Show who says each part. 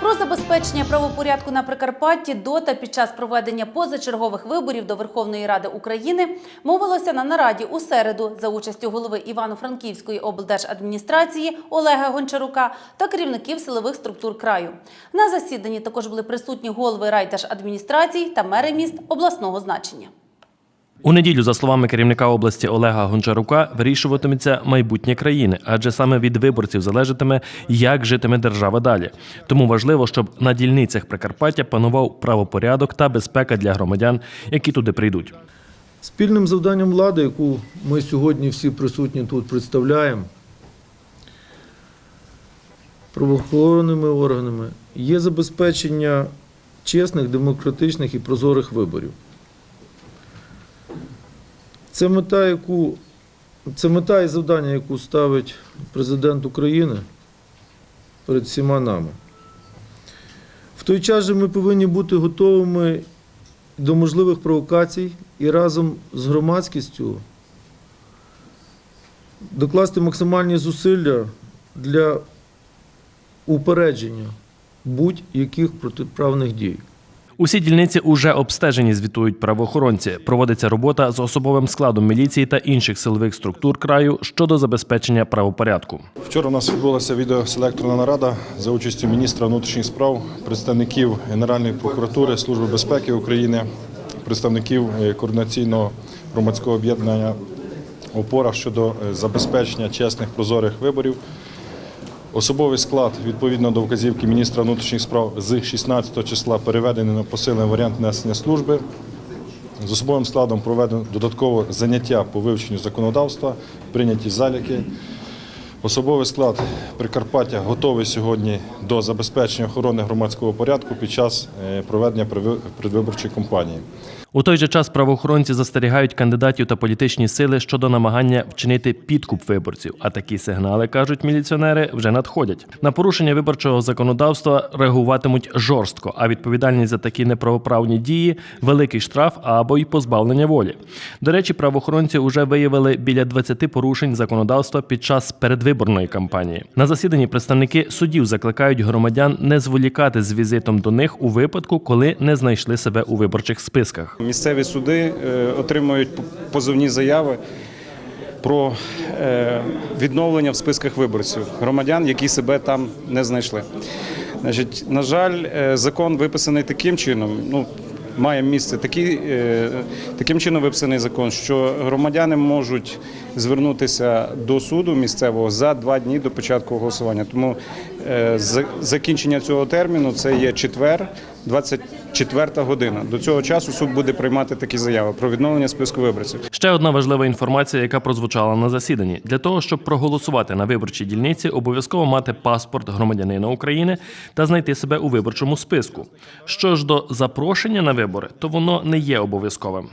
Speaker 1: Про забезпечення правопорядку на Прикарпатті до та під час проведення позачергових виборів до Верховної Ради України мовилося на нараді у середу за участю голови Івано-Франківської облдержадміністрації Олега Гончарука та керівників силових структур краю. На засіданні також були присутні голови райдержадміністрацій та мери міст обласного значення.
Speaker 2: У неділю, за словами керівника області Олега Гончарука, вирішуватиметься майбутнє країни, адже саме від виборців залежатиме, як житиме держава далі. Тому важливо, щоб на дільницях Прикарпаття панував правопорядок та безпека для громадян, які туди прийдуть.
Speaker 3: Спільним завданням влади, яку ми сьогодні всі присутні тут представляємо, правоохоронними органами, є забезпечення чесних, демократичних і прозорих виборів. Це мета, яку, це мета і завдання, яку ставить президент України перед всіма нами. В той час же ми повинні бути готовими до можливих провокацій і разом з громадськістю докласти максимальні зусилля для упередження будь-яких протиправних дій.
Speaker 2: Усі дільниці уже обстежені, звітують правоохоронці. Проводиться робота з особовим складом міліції та інших силових структур краю щодо забезпечення правопорядку.
Speaker 4: Вчора у нас відбулася відеоселекторна нарада за участю міністра внутрішніх справ, представників Генеральної прокуратури, Служби безпеки України, представників е, координаційного громадського об'єднання ОПОРА щодо е, забезпечення чесних прозорих виборів. Особовий склад відповідно до вказівки міністра внутрішніх справ з 16 числа переведений на посилений варіант несення служби. З особовим складом проведено додаткове заняття по вивченню законодавства, прийняті заліки. Особовий склад Прикарпаття готовий сьогодні до забезпечення охорони громадського порядку під час е, проведення предвиборчої кампанії.
Speaker 2: У той же час правоохоронці застерігають кандидатів та політичні сили щодо намагання вчинити підкуп виборців. А такі сигнали кажуть міліціонери вже надходять. На порушення виборчого законодавства реагуватимуть жорстко. А відповідальність за такі неправоправні дії великий штраф або й позбавлення волі. До речі, правоохоронці вже виявили біля 20 порушень законодавства під час передвиборної кампанії. На засіданні представники судів закликають громадян не зволікати з візитом до них у випадку, коли не знайшли себе у виборчих списках.
Speaker 5: Місцеві суди е, отримують позовні заяви про е, відновлення в списках виборців громадян, які себе там не знайшли. На жаль, е, закон виписаний таким чином. Ну, Має місце такий, е, таким чином виписаний закон, що громадяни можуть звернутися до суду місцевого за два дні до початку голосування. Тому е, закінчення цього терміну це є четвер, 24 година. До цього часу суд буде приймати такі заяви про відновлення списку виборців.
Speaker 2: Ще одна важлива інформація, яка прозвучала на засіданні. Для того, щоб проголосувати на виборчій дільниці, обов'язково мати паспорт громадянина України та знайти себе у виборчому списку. Що ж до запрошення на вибори, то воно не є обов'язковим.